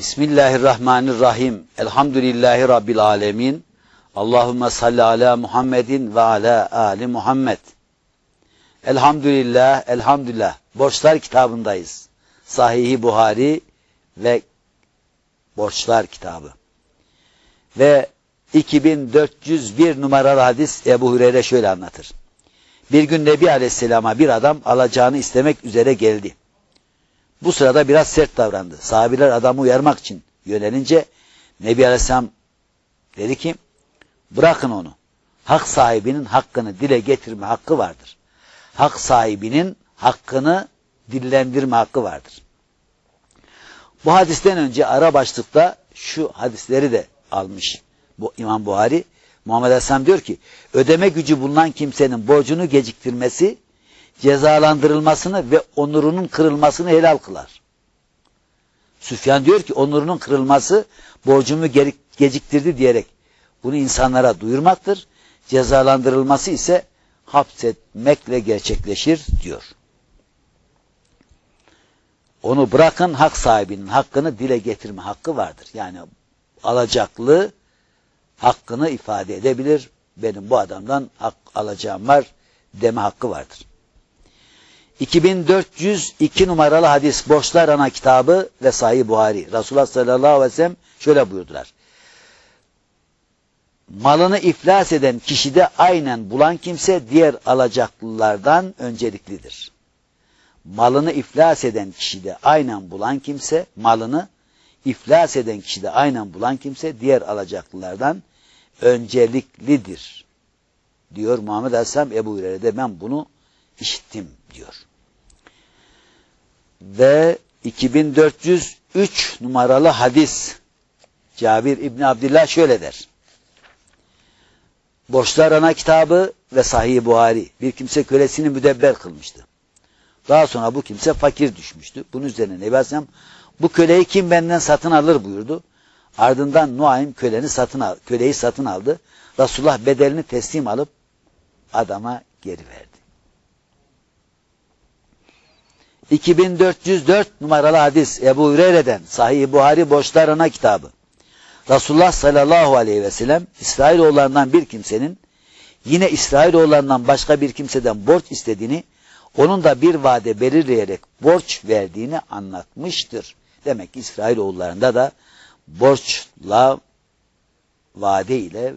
Bismillahirrahmanirrahim. Elhamdülillahi Rabbil alemin. Allahümme salli ala Muhammedin ve ala ali Muhammed. Elhamdülillah, elhamdülillah. Borçlar kitabındayız. Sahih-i Buhari ve Borçlar kitabı. Ve 2401 numaralı hadis Ebu Hureyre şöyle anlatır. Bir gün Nebi Aleyhisselam'a bir adam alacağını istemek üzere geldi. Bu sırada biraz sert davrandı. Sahabiler adamı uyarmak için yönelince Nebi Aleyhisselam dedi ki bırakın onu. Hak sahibinin hakkını dile getirme hakkı vardır. Hak sahibinin hakkını dillendirme hakkı vardır. Bu hadisten önce ara başlıkta şu hadisleri de almış bu İmam Buhari. Muhammed Aleyhisselam diyor ki ödeme gücü bulunan kimsenin borcunu geciktirmesi cezalandırılmasını ve onurunun kırılmasını helal kılar. Süfyan diyor ki onurunun kırılması borcumu geciktirdi diyerek bunu insanlara duyurmaktır. Cezalandırılması ise hapsetmekle gerçekleşir diyor. Onu bırakın hak sahibinin hakkını dile getirme hakkı vardır. Yani alacaklı hakkını ifade edebilir. Benim bu adamdan hak alacağım var deme hakkı vardır. 2402 numaralı hadis Borçlar Ana kitabı ve Sahih Buhari. Resulullah sallallahu aleyhi ve sellem şöyle buyurdular. Malını iflas eden kişide aynen bulan kimse diğer alacaklılardan önceliklidir. Malını iflas eden kişide aynen bulan kimse, malını iflas eden kişide aynen bulan kimse diğer alacaklılardan önceliklidir. Diyor Muhammed Aleyhisselam Ebu Hureyre'de ben bunu işittim diyor. Ve 2403 numaralı hadis Cabir İbni Abdillah şöyle der. Borçlar ana kitabı ve sahih Buhari bir kimse kölesini müdebber kılmıştı. Daha sonra bu kimse fakir düşmüştü. Bunun üzerine Nebi Aleyhisselam bu köleyi kim benden satın alır buyurdu. Ardından Nuaym köleni satın al, köleyi satın aldı. Resulullah bedelini teslim alıp adama geri verdi. 2404 numaralı hadis Ebu Hureyre'den Sahih Buhari Borçlarına kitabı. Resulullah sallallahu aleyhi ve sellem İsrailoğullarından bir kimsenin yine İsrailoğullarından başka bir kimseden borç istediğini onun da bir vade belirleyerek borç verdiğini anlatmıştır. Demek ki İsrailoğullarında da borçla vade ile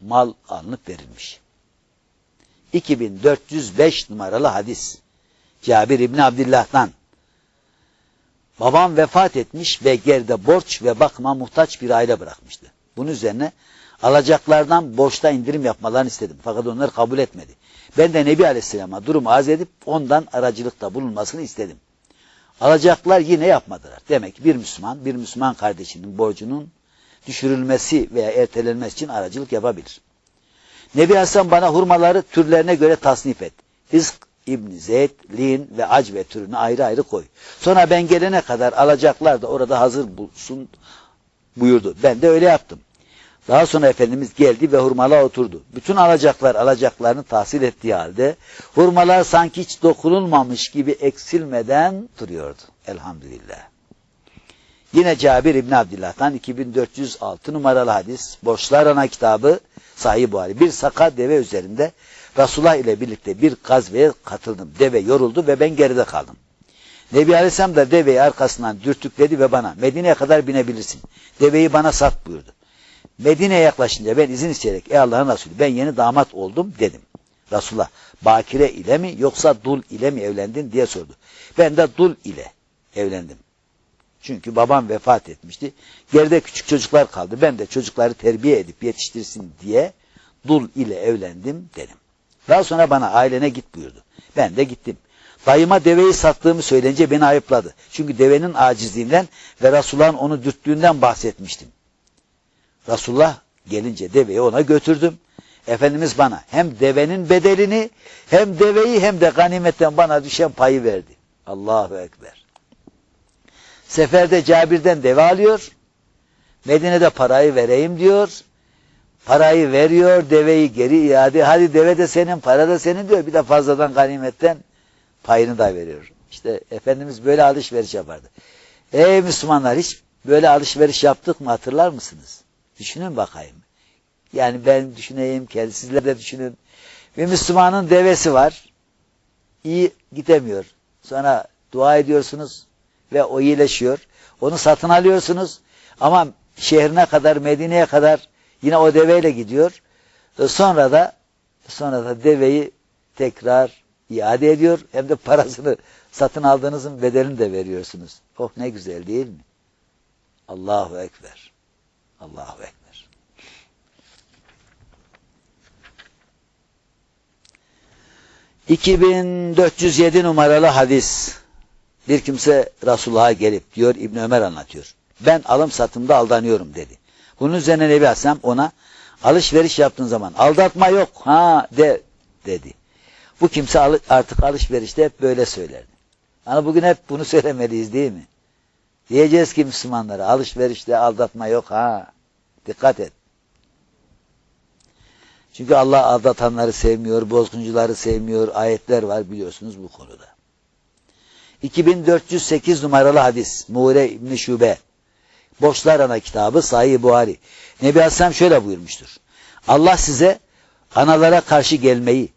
mal alınıp verilmiş. 2405 numaralı hadis. Cabir İbni Abdillah'tan babam vefat etmiş ve geride borç ve bakıma muhtaç bir aile bırakmıştı. Bunun üzerine alacaklardan borçta indirim yapmalarını istedim. Fakat onlar kabul etmedi. Ben de Nebi Aleyhisselam'a durumu arz edip ondan aracılıkta bulunmasını istedim. Alacaklar yine yapmadılar. Demek bir Müslüman, bir Müslüman kardeşinin borcunun düşürülmesi veya ertelenmesi için aracılık yapabilir. Nebi Aleyhisselam bana hurmaları türlerine göre tasnif et. İzk, İbn Zeyd, Lin ve Acve türünü ayrı ayrı koy. Sonra ben gelene kadar alacaklar da orada hazır bulsun buyurdu. Ben de öyle yaptım. Daha sonra Efendimiz geldi ve hurmalığa oturdu. Bütün alacaklar alacaklarını tahsil ettiği halde hurmalar sanki hiç dokunulmamış gibi eksilmeden duruyordu. Elhamdülillah. Yine Cabir İbni Abdillah'tan 2406 numaralı hadis Borçlar Ana kitabı Sahih Buhari. Bir saka deve üzerinde Resulullah ile birlikte bir gazveye katıldım. Deve yoruldu ve ben geride kaldım. Nebi Aleyhisselam da deveyi arkasından dürtükledi ve bana Medine'ye kadar binebilirsin. Deveyi bana sat buyurdu. Medine'ye yaklaşınca ben izin isteyerek ey Allah'ın Resulü ben yeni damat oldum dedim. Resulullah bakire ile mi yoksa dul ile mi evlendin diye sordu. Ben de dul ile evlendim. Çünkü babam vefat etmişti. Geride küçük çocuklar kaldı. Ben de çocukları terbiye edip yetiştirsin diye dul ile evlendim dedim. Daha sonra bana ailene git buyurdu. Ben de gittim. Dayıma deveyi sattığımı söyleyince beni ayıpladı. Çünkü devenin acizliğinden ve Resulullah'ın onu dürttüğünden bahsetmiştim. Resulullah gelince deveyi ona götürdüm. Efendimiz bana hem devenin bedelini hem deveyi hem de ganimetten bana düşen payı verdi. Allahu Ekber. Seferde Cabir'den deve alıyor. Medine'de parayı vereyim diyor. Parayı veriyor, deveyi geri iade. Hadi deve de senin, para da senin diyor. Bir de fazladan ganimetten payını da veriyor. İşte Efendimiz böyle alışveriş yapardı. Ey Müslümanlar hiç böyle alışveriş yaptık mı hatırlar mısınız? Düşünün bakayım. Yani ben düşüneyim, sizler de düşünün. Bir Müslümanın devesi var. İyi gidemiyor. Sonra dua ediyorsunuz ve o iyileşiyor. Onu satın alıyorsunuz ama şehrine kadar, Medine'ye kadar yine o deveyle gidiyor. Sonra da sonra da deveyi tekrar iade ediyor. Hem de parasını satın aldığınızın bedelini de veriyorsunuz. Oh ne güzel değil mi? Allahu Ekber. Allahu Ekber. ...2407 numaralı hadis... ...bir kimse Resulullah'a gelip diyor İbn Ömer anlatıyor. Ben alım satımda aldanıyorum dedi. Bunun üzerine Nebi Hasan ona... ...alışveriş yaptığın zaman aldatma yok ha de dedi. Bu kimse artık alışverişte hep böyle söylerdi. Yani bugün hep bunu söylemeliyiz değil mi? Diyeceğiz ki Müslümanlara alışverişte aldatma yok ha. Dikkat et. Çünkü Allah aldatanları sevmiyor, bozguncuları sevmiyor. Ayetler var biliyorsunuz bu konuda. 2408 numaralı hadis. Muğre İbni Şube. Borçlar Ana kitabı Sahih Buhari. Nebi Aleyhisselam şöyle buyurmuştur. Allah size analara karşı gelmeyi,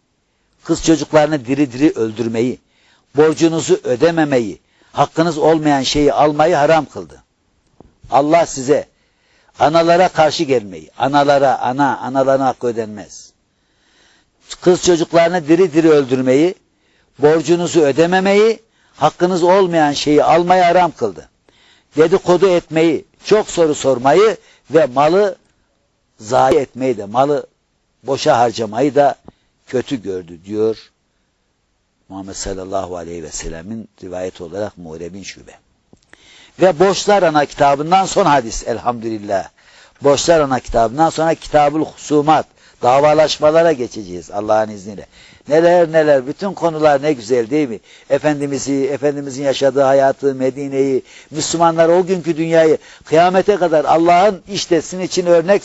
kız çocuklarını diri diri öldürmeyi, borcunuzu ödememeyi, hakkınız olmayan şeyi almayı haram kıldı. Allah size analara karşı gelmeyi, analara, ana, analarına hakkı ödenmez. Kız çocuklarını diri diri öldürmeyi, borcunuzu ödememeyi, hakkınız olmayan şeyi almayı haram kıldı. Dedikodu etmeyi, çok soru sormayı ve malı zayi etmeyi de, malı boşa harcamayı da kötü gördü diyor Muhammed sallallahu aleyhi ve sellemin rivayet olarak Muğrebin Şube. Ve Borçlar Ana kitabından son hadis elhamdülillah. Borçlar Ana kitabından sonra Kitabul Husumat, davalaşmalara geçeceğiz Allah'ın izniyle. Neler neler, bütün konular ne güzel değil mi? Efendimiz'i, Efendimiz'in yaşadığı hayatı, Medine'yi, Müslümanlar o günkü dünyayı, kıyamete kadar Allah'ın işte sizin için örnek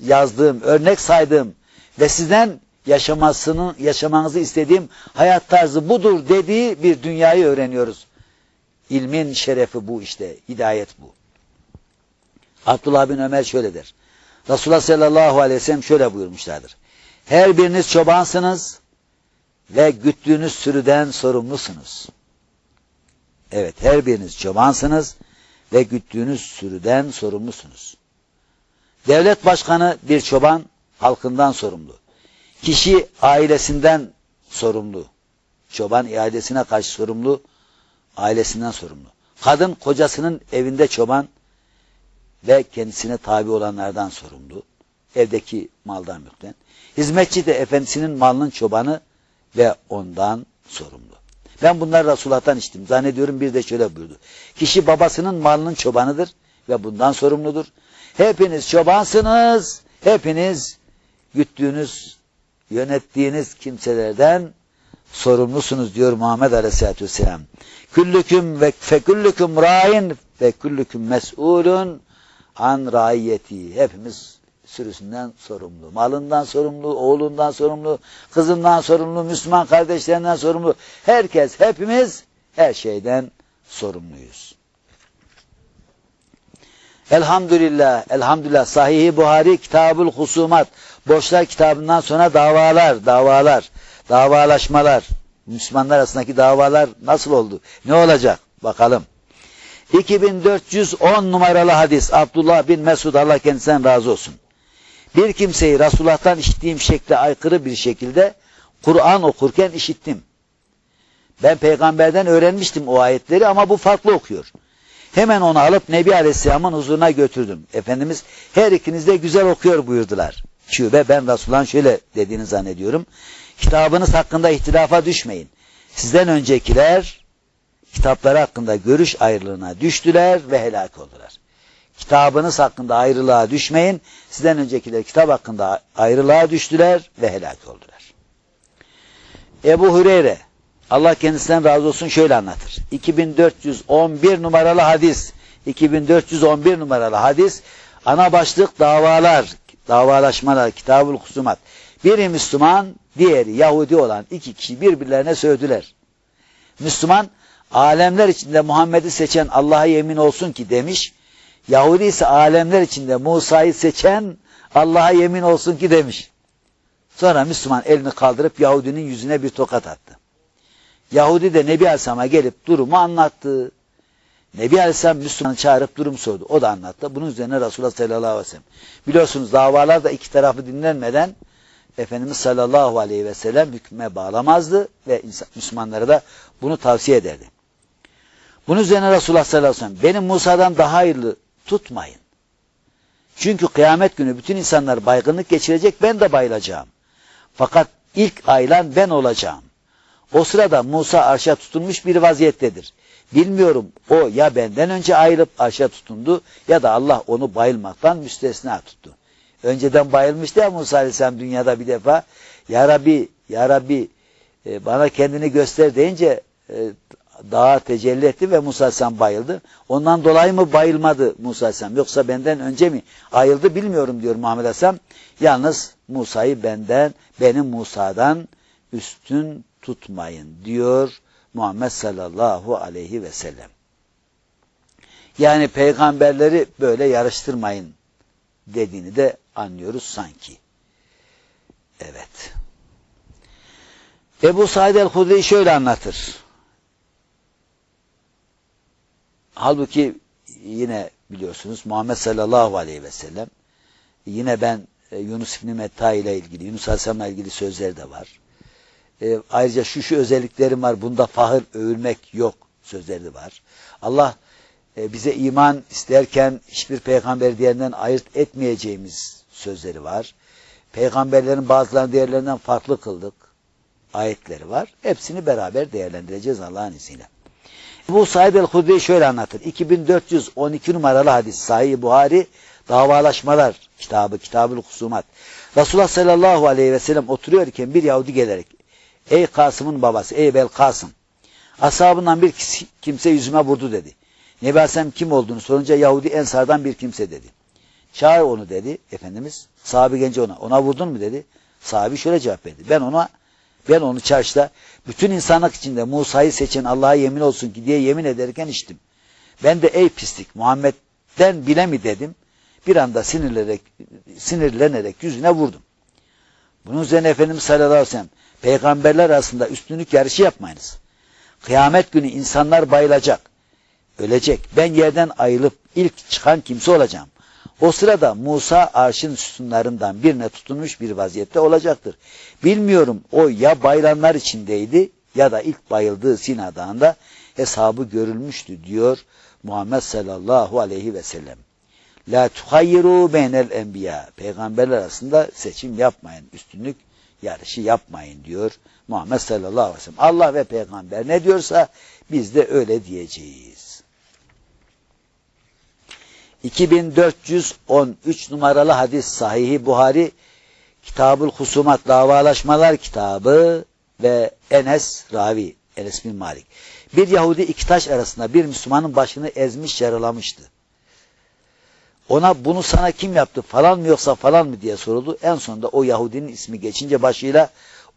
yazdığım, örnek saydığım ve sizden yaşamasını, yaşamanızı istediğim hayat tarzı budur dediği bir dünyayı öğreniyoruz. İlmin şerefi bu işte, hidayet bu. Abdullah bin Ömer şöyle der. Resulullah sallallahu aleyhi ve sellem şöyle buyurmuşlardır. Her biriniz çobansınız ve güttüğünüz sürüden sorumlusunuz. Evet, her biriniz çobansınız ve güttüğünüz sürüden sorumlusunuz. Devlet başkanı bir çoban halkından sorumlu. Kişi ailesinden sorumlu. Çoban ailesine karşı sorumlu, ailesinden sorumlu. Kadın kocasının evinde çoban ve kendisine tabi olanlardan sorumlu. Evdeki maldan mülkten. Hizmetçi de efendisinin malının çobanı ve ondan sorumlu. Ben bunları Resulullah'tan içtim. Zannediyorum bir de şöyle buyurdu. Kişi babasının malının çobanıdır ve bundan sorumludur. Hepiniz çobansınız, hepiniz güttüğünüz yönettiğiniz kimselerden sorumlusunuz diyor Muhammed Aleyhisselatü Vesselam. Küllüküm ve feküllüküm rain ve küllüküm mes'ulun an raiyeti. Hepimiz sürüsünden sorumlu. Malından sorumlu, oğlundan sorumlu, kızından sorumlu, Müslüman kardeşlerinden sorumlu. Herkes, hepimiz her şeyden sorumluyuz. Elhamdülillah, elhamdülillah Sahih-i Buhari Kitabul Husumat Borçlar kitabından sonra davalar, davalar, davalaşmalar, Müslümanlar arasındaki davalar nasıl oldu? Ne olacak? Bakalım. 2410 numaralı hadis Abdullah bin Mesud Allah kendisinden razı olsun. Bir kimseyi Resulullah'tan işittiğim şekle aykırı bir şekilde Kur'an okurken işittim. Ben peygamberden öğrenmiştim o ayetleri ama bu farklı okuyor. Hemen onu alıp Nebi Aleyhisselam'ın huzuruna götürdüm. Efendimiz her ikiniz de güzel okuyor buyurdular. Şube ben Resulullah'ın şöyle dediğini zannediyorum. Kitabınız hakkında ihtilafa düşmeyin. Sizden öncekiler kitapları hakkında görüş ayrılığına düştüler ve helak oldular. Kitabınız hakkında ayrılığa düşmeyin. Sizden öncekiler kitap hakkında ayrılığa düştüler ve helak oldular. Ebu Hureyre Allah kendisinden razı olsun şöyle anlatır. 2411 numaralı hadis. 2411 numaralı hadis. Ana başlık davalar, davalaşmalar, kitabul husumat. Biri Müslüman, diğeri Yahudi olan iki kişi birbirlerine sövdüler. Müslüman, alemler içinde Muhammed'i seçen Allah'a yemin olsun ki demiş Yahudi ise alemler içinde Musa'yı seçen Allah'a yemin olsun ki demiş. Sonra Müslüman elini kaldırıp Yahudinin yüzüne bir tokat attı. Yahudi de Nebi Aleyhisselam'a gelip durumu anlattı. Nebi Aleyhisselam Müslümanı çağırıp durum sordu. O da anlattı. Bunun üzerine Resulullah sallallahu aleyhi ve sellem. Biliyorsunuz davalar da iki tarafı dinlenmeden Efendimiz sallallahu aleyhi ve sellem hükme bağlamazdı ve Müslümanlara da bunu tavsiye ederdi. Bunun üzerine Resulullah sallallahu aleyhi ve sellem benim Musa'dan daha hayırlı tutmayın. Çünkü kıyamet günü bütün insanlar baygınlık geçirecek ben de bayılacağım. Fakat ilk aylan ben olacağım. O sırada Musa arşa tutunmuş bir vaziyettedir. Bilmiyorum o ya benden önce ayrılıp arşa tutundu ya da Allah onu bayılmaktan müstesna tuttu. Önceden bayılmıştı ya Musa Aleyhisselam dünyada bir defa. Ya Rabbi, Ya Rabbi e, bana kendini göster deyince e, dağa tecelli etti ve Musa Aleyhisselam bayıldı. Ondan dolayı mı bayılmadı Musa Aleyhisselam yoksa benden önce mi ayıldı bilmiyorum diyor Muhammed Aleyhisselam. Yalnız Musa'yı benden, benim Musa'dan üstün tutmayın diyor Muhammed sallallahu aleyhi ve sellem. Yani peygamberleri böyle yarıştırmayın dediğini de anlıyoruz sanki. Evet. Ebu Said el-Hudri şöyle anlatır. Halbuki yine biliyorsunuz Muhammed sallallahu aleyhi ve sellem yine ben e, Yunus İbni Metta ile ilgili, Yunus Aleyhisselam'la ilgili sözler de var. E, ayrıca şu şu özelliklerim var, bunda fahır övülmek yok sözleri var. Allah e, bize iman isterken hiçbir peygamber diğerinden ayırt etmeyeceğimiz sözleri var. Peygamberlerin bazılarını diğerlerinden farklı kıldık ayetleri var. Hepsini beraber değerlendireceğiz Allah'ın izniyle. Bu Said el-Hudri şöyle anlatır. 2412 numaralı hadis Sahih Buhari Davalaşmalar kitabı, Kitabül Husumat. Resulullah sallallahu aleyhi ve sellem oturuyorken bir Yahudi gelerek Ey Kasım'ın babası, ey Bel Kasım ashabından bir kimse yüzüme vurdu dedi. Nebi Aleyhisselam kim olduğunu sorunca Yahudi Ensar'dan bir kimse dedi. Çağır onu dedi Efendimiz. Sahabi genci ona. Ona vurdun mu dedi. Sahabi şöyle cevap verdi. Ben ona ben onu çarşıda bütün insanlık içinde Musa'yı seçen Allah'a yemin olsun ki diye yemin ederken içtim. Ben de ey pislik Muhammed'den bile mi dedim. Bir anda sinirlenerek, sinirlenerek yüzüne vurdum. Bunun üzerine Efendimiz sallallahu aleyhi ve sellem peygamberler arasında üstünlük yarışı yapmayınız. Kıyamet günü insanlar bayılacak, ölecek. Ben yerden ayrılıp ilk çıkan kimse olacağım. O sırada Musa arşın sütunlarından birine tutunmuş bir vaziyette olacaktır. Bilmiyorum o ya bayılanlar içindeydi ya da ilk bayıldığı Sina Dağı'nda hesabı görülmüştü diyor Muhammed sallallahu aleyhi ve sellem. La tuhayyiru beynel enbiya. Peygamberler arasında seçim yapmayın. Üstünlük yarışı yapmayın diyor Muhammed sallallahu aleyhi ve sellem. Allah ve peygamber ne diyorsa biz de öyle diyeceğiz. 2413 numaralı hadis sahihi Buhari Kitabul Husumat Davalaşmalar kitabı ve Enes Ravi Enes bin Malik. Bir Yahudi iki taş arasında bir Müslümanın başını ezmiş yaralamıştı. Ona bunu sana kim yaptı falan mı yoksa falan mı diye soruldu. En sonunda o Yahudinin ismi geçince başıyla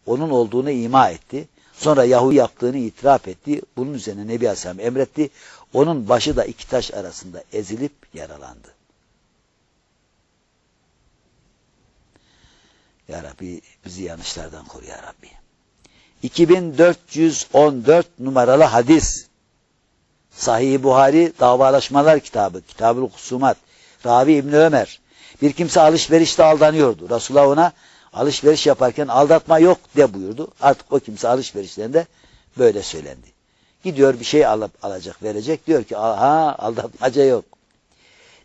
onun olduğunu ima etti. Sonra Yahudi yaptığını itiraf etti. Bunun üzerine Nebi Aleyhisselam emretti. Onun başı da iki taş arasında ezilip yaralandı. Ya Rabbi bizi yanlışlardan koru Ya Rabbi. 2414 numaralı hadis. Sahih Buhari Davalaşmalar kitabı, Kitabül Husumat. Ravi İbni Ömer. Bir kimse alışverişte aldanıyordu. Resulullah ona alışveriş yaparken aldatma yok de buyurdu. Artık o kimse alışverişlerinde böyle söylendi. Gidiyor bir şey alıp alacak verecek. Diyor ki aha aldatmaca yok.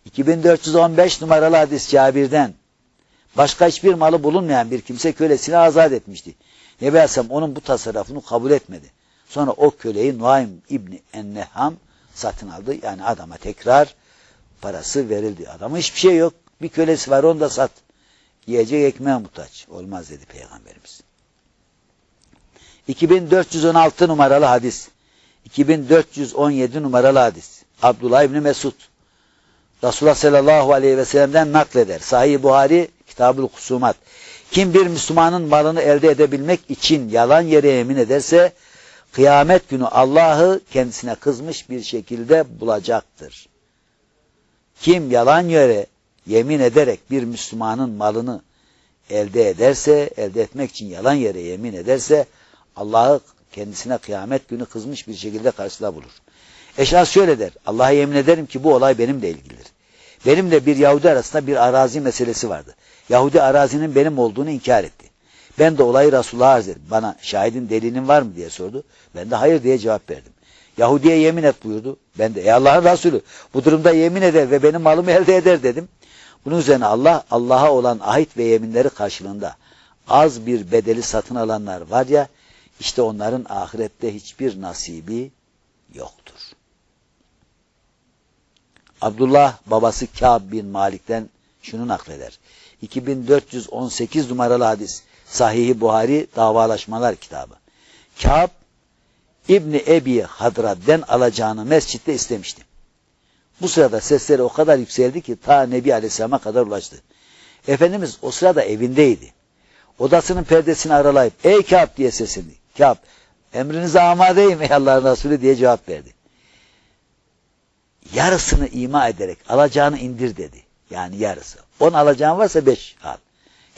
2415 numaralı hadis Cabir'den. Başka hiçbir malı bulunmayan bir kimse kölesini azat etmişti. Nebi Aleyhisselam onun bu tasarrufunu kabul etmedi. Sonra o köleyi Nuaym İbni Enneham satın aldı. Yani adama tekrar parası verildi. Adamın hiçbir şey yok. Bir kölesi var onu da sat. Yiyecek ekmeğe muhtaç. Olmaz dedi Peygamberimiz. 2416 numaralı hadis. 2417 numaralı hadis. Abdullah İbni Mesud. Resulullah sallallahu aleyhi ve sellem'den nakleder. Sahih Buhari Kitabül Kusumat. Kim bir Müslümanın malını elde edebilmek için yalan yere yemin ederse kıyamet günü Allah'ı kendisine kızmış bir şekilde bulacaktır. Kim yalan yere yemin ederek bir Müslümanın malını elde ederse, elde etmek için yalan yere yemin ederse Allah'ı kendisine kıyamet günü kızmış bir şekilde karşıda bulur. Eşas şöyle der. Allah'a yemin ederim ki bu olay benimle ilgilidir. Benimle bir Yahudi arasında bir arazi meselesi vardı. Yahudi arazinin benim olduğunu inkar etti. Ben de olayı Resulullah'a arz ettim. Bana şahidin delinin var mı diye sordu. Ben de hayır diye cevap verdim. Yahudi'ye yemin et buyurdu. Ben de ey Allah'ın Resulü bu durumda yemin eder ve benim malımı elde eder dedim. Bunun üzerine Allah Allah'a olan ahit ve yeminleri karşılığında az bir bedeli satın alanlar var ya işte onların ahirette hiçbir nasibi yoktur. Abdullah babası Kâb bin Malik'ten şunu nakleder. 2418 numaralı hadis. Sahih-i Buhari Davalaşmalar kitabı. Kâb İbni Ebi Hadrad'den alacağını mescitte istemişti. Bu sırada sesleri o kadar yükseldi ki ta Nebi Aleyhisselam'a kadar ulaştı. Efendimiz o sırada evindeydi. Odasının perdesini aralayıp ey Kâb diye seslendi. Kâb emrinize amadeyim ey Allah'ın Resulü diye cevap verdi. Yarısını ima ederek alacağını indir dedi. Yani yarısı. On alacağın varsa beş al.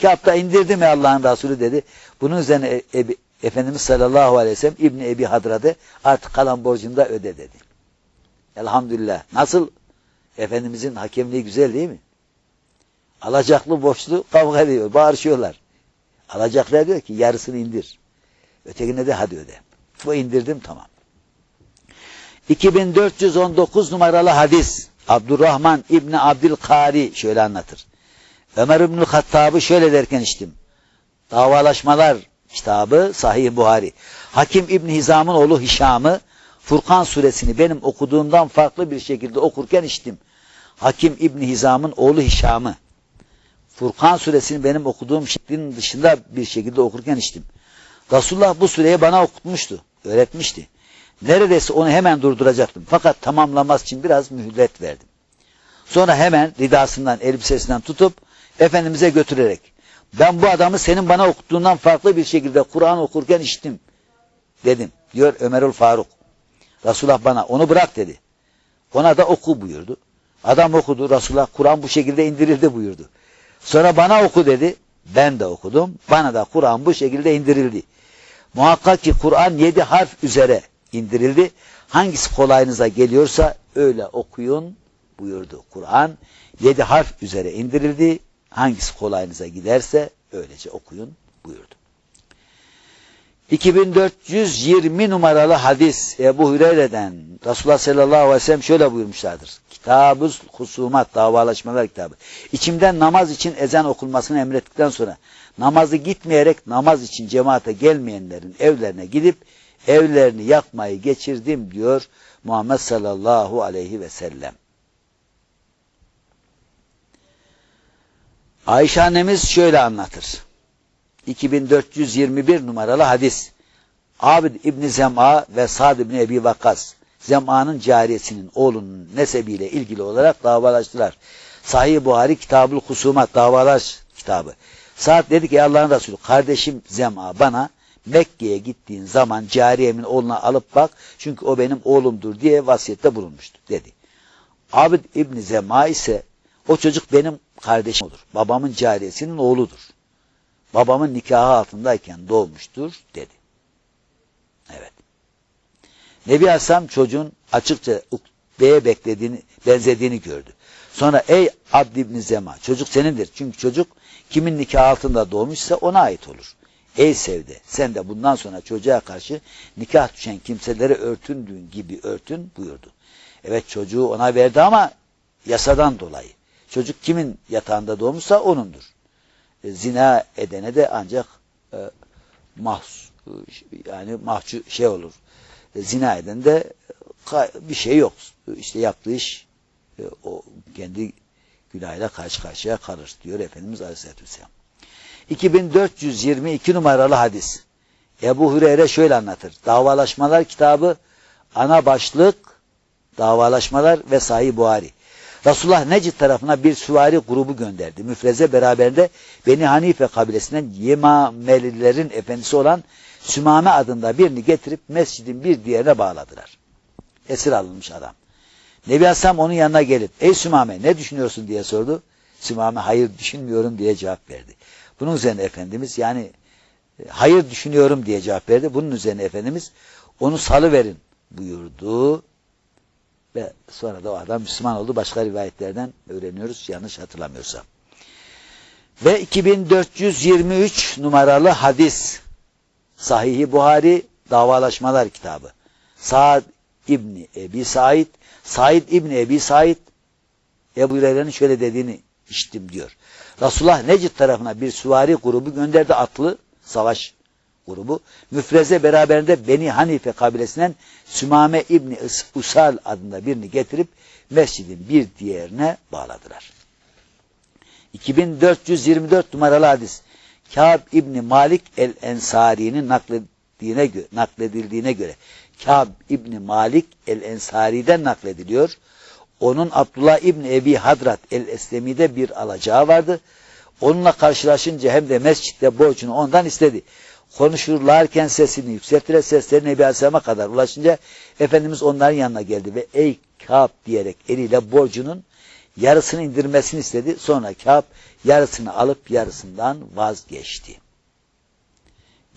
Kâb da indirdim ey Allah'ın Resulü dedi. Bunun üzerine e, e, Efendimiz sallallahu aleyhi ve sellem İbni Ebi Hadrad'ı artık kalan borcunu da öde dedi. Elhamdülillah. Nasıl? Efendimizin hakemliği güzel değil mi? Alacaklı borçlu kavga ediyor, bağırışıyorlar. Alacaklar diyor ki yarısını indir. Ötekine de hadi öde. Bu indirdim tamam. 2419 numaralı hadis. Abdurrahman İbni Abdülkari şöyle anlatır. Ömer İbnül Hattab'ı şöyle derken içtim. Davalaşmalar kitabı Sahih Buhari. Hakim İbni Hizam'ın oğlu Hişam'ı Furkan suresini benim okuduğumdan farklı bir şekilde okurken içtim. Hakim İbni Hizam'ın oğlu Hişam'ı Furkan suresini benim okuduğum şeklinin dışında bir şekilde okurken içtim. Resulullah bu sureyi bana okutmuştu, öğretmişti. Neredeyse onu hemen durduracaktım. Fakat tamamlaması için biraz mühlet verdim. Sonra hemen ridasından, elbisesinden tutup Efendimiz'e götürerek ben bu adamı senin bana okuttuğundan farklı bir şekilde Kur'an okurken içtim dedim. Diyor Ömerül Faruk. Resulullah bana onu bırak dedi. Ona da oku buyurdu. Adam okudu. Resulullah Kur'an bu şekilde indirildi buyurdu. Sonra bana oku dedi. Ben de okudum. Bana da Kur'an bu şekilde indirildi. Muhakkak ki Kur'an yedi harf üzere indirildi. Hangisi kolayınıza geliyorsa öyle okuyun buyurdu. Kur'an yedi harf üzere indirildi. Hangisi kolayınıza giderse öylece okuyun buyurdu. 2420 numaralı hadis Ebu Hureyre'den Resulullah sallallahu aleyhi ve sellem şöyle buyurmuşlardır. Kitab-ı Husumat Davalaşmalar kitabı. İçimden namaz için ezan okunmasını emrettikten sonra namazı gitmeyerek namaz için cemaate gelmeyenlerin evlerine gidip evlerini yakmayı geçirdim diyor Muhammed sallallahu aleyhi ve sellem. Ayşe annemiz şöyle anlatır. 2421 numaralı hadis. Abid İbni Zem'a ve Sad İbni Ebi Vakkas Zem'a'nın cariyesinin oğlunun nesebiyle ilgili olarak davalaştılar. Sahih Buhari Kitabul Husumat Davalaş kitabı. Saad dedi ki Allah'ın Resulü kardeşim Zem'a bana Mekke'ye gittiğin zaman cariyemin oğluna alıp bak çünkü o benim oğlumdur diye vasiyette bulunmuştu dedi. Abid İbni Zem'a ise o çocuk benim kardeşim olur. Babamın cariyesinin oğludur. Babamın nikahı altındayken doğmuştur dedi. Evet. Nebi Hasan çocuğun açıkça Ukbe'ye beklediğini, benzediğini gördü. Sonra ey Abd ibn Zema çocuk senindir. Çünkü çocuk kimin nikah altında doğmuşsa ona ait olur. Ey Sevde sen de bundan sonra çocuğa karşı nikah düşen kimseleri örtündüğün gibi örtün buyurdu. Evet çocuğu ona verdi ama yasadan dolayı. Çocuk kimin yatağında doğmuşsa onundur. E, zina edene de ancak e, mahs yani mahcu şey olur. E, zina eden de bir şey yok. İşte yaptığı iş e, o kendi günahıyla karşı karşıya kalır diyor Efendimiz Aleyhisselatü Vesselam. 2422 numaralı hadis. Ebu Hüreyre şöyle anlatır. Davalaşmalar kitabı ana başlık davalaşmalar ve Sahih Buhari. Resulullah Necid tarafına bir süvari grubu gönderdi. Müfreze beraberinde Beni Hanife kabilesinden Yemamelilerin efendisi olan Sümame adında birini getirip mescidin bir diğerine bağladılar. Esir alınmış adam. Nebi Aleyhisselam onun yanına gelip ey Sümame ne düşünüyorsun diye sordu. Sümame hayır düşünmüyorum diye cevap verdi. Bunun üzerine Efendimiz yani e, hayır düşünüyorum diye cevap verdi. Bunun üzerine Efendimiz onu salıverin buyurdu. Ve sonra da o adam Müslüman oldu. Başka rivayetlerden öğreniyoruz yanlış hatırlamıyorsam. Ve 2423 numaralı hadis. Sahih-i Buhari Davalaşmalar kitabı. Saad İbni Ebi Said, Said İbni Ebi Said Ebu Hureyre'nin şöyle dediğini işittim diyor. Resulullah Necid tarafına bir süvari grubu gönderdi atlı savaş grubu. Müfreze beraberinde Beni Hanife kabilesinden Sümame İbni Usal adında birini getirip mescidin bir diğerine bağladılar. 2424 numaralı hadis. Kâb İbni Malik el-Ensari'nin nakledildiğine, nakledildiğine göre Kâb İbni Malik el-Ensari'den naklediliyor. Onun Abdullah İbni Ebi Hadrat el-Eslemi'de bir alacağı vardı. Onunla karşılaşınca hem de mescitte borcunu ondan istedi. Konuşurlarken sesini yükselttiler. Sesleri Nebi Aleyhisselam'a kadar ulaşınca Efendimiz onların yanına geldi ve ey Kâb diyerek eliyle borcunun yarısını indirmesini istedi. Sonra Kâb yarısını alıp yarısından vazgeçti.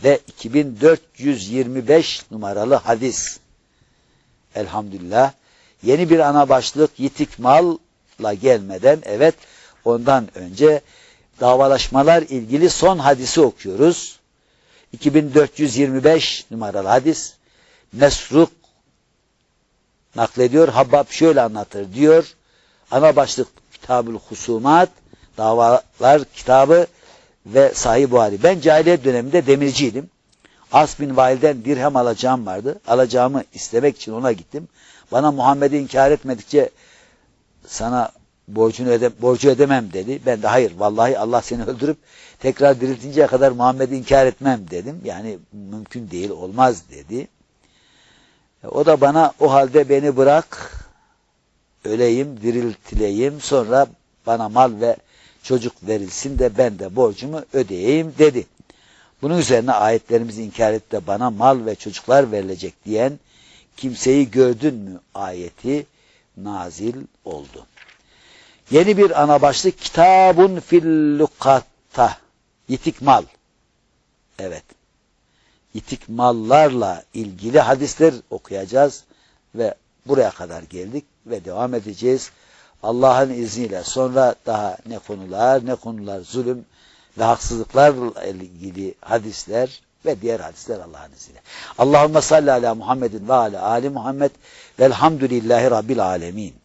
Ve 2425 numaralı hadis. Elhamdülillah. Yeni bir ana başlık yitik malla gelmeden evet ondan önce davalaşmalar ilgili son hadisi okuyoruz. 2425 numaralı hadis. Mesruk naklediyor. Habbab şöyle anlatır diyor. Ana başlık Kitabül Husumat davalar kitabı ve Sahih Buhari. Ben cahiliyet döneminde demirciydim. As bin Vail'den dirhem alacağım vardı. Alacağımı istemek için ona gittim. Bana Muhammed'i inkar etmedikçe sana borcunu öde, borcu ödemem dedi. Ben de hayır vallahi Allah seni öldürüp tekrar diriltinceye kadar Muhammed'i inkar etmem dedim. Yani mümkün değil olmaz dedi. O da bana o halde beni bırak öleyim diriltileyim sonra bana mal ve çocuk verilsin de ben de borcumu ödeyeyim dedi. Bunun üzerine ayetlerimizi inkar et de bana mal ve çocuklar verilecek diyen kimseyi gördün mü ayeti nazil oldu. Yeni bir ana başlık kitabun fil lukatta yitik mal. Evet. Yitik mallarla ilgili hadisler okuyacağız ve buraya kadar geldik ve devam edeceğiz. Allah'ın izniyle sonra daha ne konular ne konular zulüm ve haksızlıklarla ilgili hadisler ve diğer hadisler Allah'ın izniyle. Allahümme salli ala Muhammedin ve ala Ali Muhammed velhamdülillahi Rabbil alemin.